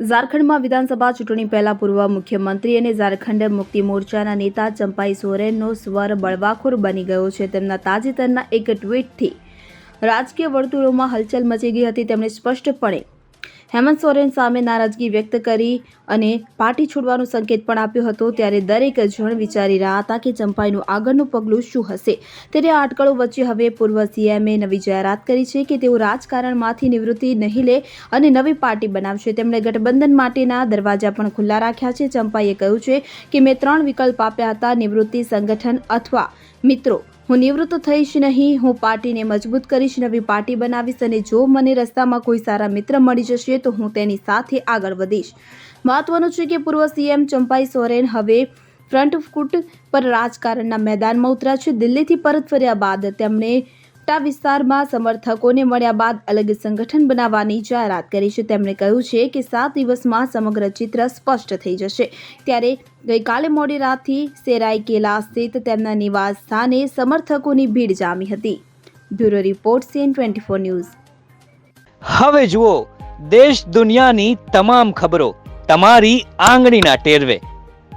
ઝારખંડમાં વિધાનસભા ચૂંટણી પહેલા પૂર્વ મુખ્યમંત્રી અને ઝારખંડ મુક્તિ મોરચાના નેતા ચંપાઈ સોરેનનો સ્વર બળવાખોર બની ગયો છે. તેમના તાજેતરના એક ટ્વીટથી રાજકીય વર્તુળોમાં હલચલ મચી ગઈ હતી. તેમણે સ્પષ્ટપણે હેમંત સોરેન સામે નારાજગી વ્યક્ત કરી અને પાર્ટી છોડવાનો સંકેત પણ આપ્યો હતો, ત્યારે દરેક જણ વિચારી રહ્યા હતા કે ચંપાઈનું આગળનું પગલું શું હશે. ત્યારે આ અટકળો વચ્ચે હવે પૂર્વ સીએમએ નવી જાહેરાત કરી છે કે તેઓ રાજકારણમાંથી નિવૃત્તિ નહીં લે અને નવી પાર્ટી બનાવશે. તેમણે ગઠબંધન માટેના દરવાજા પણ ખુલ્લા રાખ્યા છે. ચંપાઈએ કહ્યું છે કે મેં ત્રણ વિકલ્પ આપ્યા હતા, નિવૃત્તિ, સંગઠન અથવા મિત્રો. હું નિવૃત્ત થઈશ નહીં, હું પાર્ટીને મજબૂત કરીશ, નવી પાર્ટી બનાવીશ અને જો મને રસ્તામાં કોઈ સારા મિત્ર મળી જશે તો હું તેની સાથે આગળ વધીશ. મહત્વનું છે કે પૂર્વ સીએમ ચંપાઈ સોરેન હવે ફ્રન્ટ ફૂટ પર રાજકારણના મેદાનમાં ઉતર્યા છે. દિલ્હીથી પરત ફર્યા બાદ તેમણે ટા વિસ્તારમાં સમર્થકોને મળ્યા બાદ અલગ સંગઠન બનાવવાની જાહેરાત કરી છે. તેમણે કહ્યું છે કે સાત દિવસમાં સમગ્ર ચિત્ર સ્પષ્ટ થઈ જશે. ત્યારે ગઈકાલે મોડી રાતથી સેરાઈકેલા સ્થિત તેમના નિવાસ સ્થાને સમર્થકોની ભીડ જામી હતી. Bureau report CN twenty four news. હવે જુઓ, દેશ દુનિયાની તમામ ખબરો તમારી આંગળીના ટેરવે.